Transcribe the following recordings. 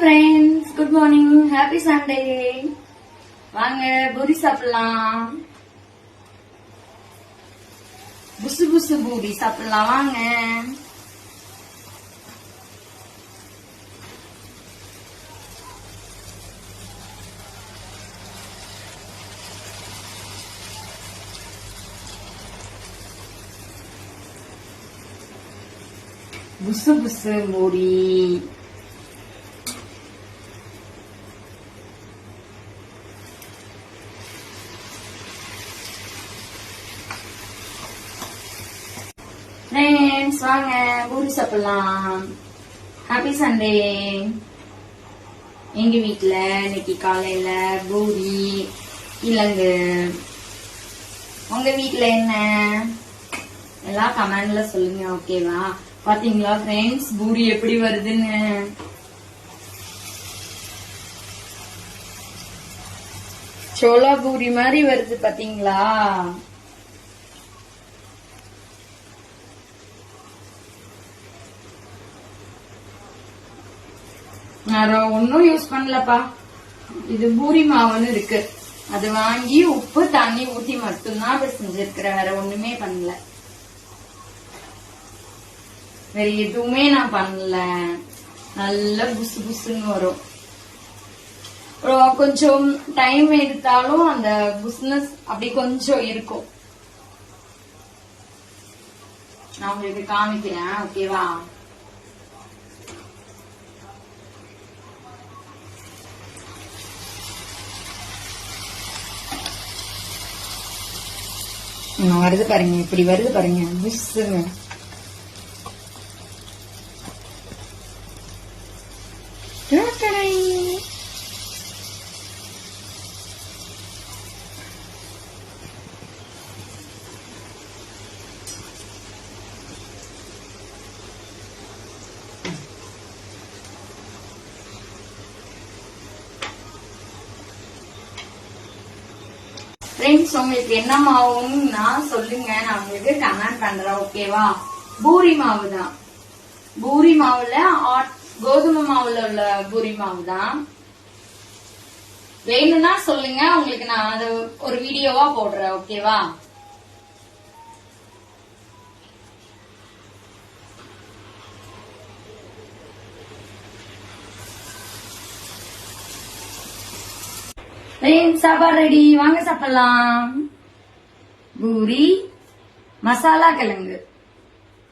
Friends good morning happy Sunday வாங்க பூரி சாப்பிடலாம். புசு புசு பூரி சாப்பிடலாம். வாங்க. புசு புசு பூரி. ஃப்ரெண்ட்ஸ் வாங்க பூரி சாப்பிடலாம். ஹாப்பி சண்டே எங்க வீட்டில் இன்னைக்கு காலையில பூரி இல்லைங்க உங்க வீட்டில் என்ன? எல்லாம் கமெண்ட்ல சொல்லுங்க ஓகேவா பாத்தீங்களா ஃப்ரெண்ட்ஸ் பூரி எப்படி வருதுன்னு? சோளா பூரி மாதிரி வருது பாத்தீங்களா? நான் ஒன்னும் யூஸ் பண்ணலப்பா. இது பூரி மாவுன்னு இருக்கு. அது வாங்கி உப்பு தண்ணி ஊத்தி மட்டும்தான் அதை செஞ்சிருக்கிறேன் வேற ஒண்ணுமே பண்ணல. வேற எதுவுமே நான் பண்ணல. நல்ல புசு புசுன்னு வரும். அப்புறம் கொஞ்சம் டைம் எடுத்தாலும் அந்த புஸ்னஸ் அப்படி கொஞ்சம் இருக்கும். நான் உங்களுக்கு காமிக்கிறேன் ஓகேவா வருது பாருங்க இப்படி வருது பாருங்க. மிஸ்ஸுங்க ஃப்ரெண்ட்ஸ் உங்களுக்கு என்ன மாவுன்னா சொல்லுங்க. நான் உங்களுக்கு கமெண்ட் பண்றேன் ஓகேவா பூரி மாவு தான். பூரி மாவுல ஆட்- கோதுமை மாவுல உள்ள பூரி மாவு தான். வேணும்னா சொல்லுங்க உங்களுக்கு நான் அது ஒரு வீடியோவா போடுறேன் ஓகேவா சாப்பாடு ரெடி வாங்க சாப்பிடலாம். பூரி மசாலா கிழங்கு.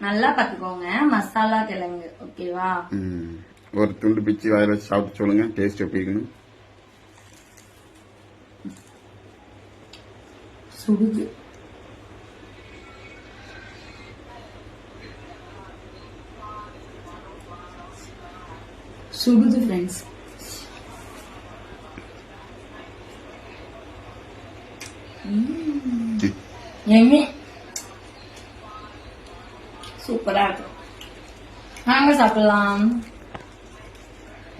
நல்லா பாத்துக்கோங்க மசாலா கிழங்கு. ஓகேவா. ஒரு துண்டு பிச்சு வாயில வச்சு சாப்பிட்டு சொல்லுங்க. டேஸ்ட் எப்படி இருக்குன்னு. சுடுது. சுடுது ஃப்ரெண்ட்ஸ் எம்மி சூப்பரா இருக்கு நாங்க சாப்பிடலாம்.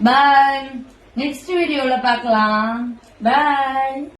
பாய் நெக்ஸ்ட் வீடியோல பார்க்கலாம். பாய்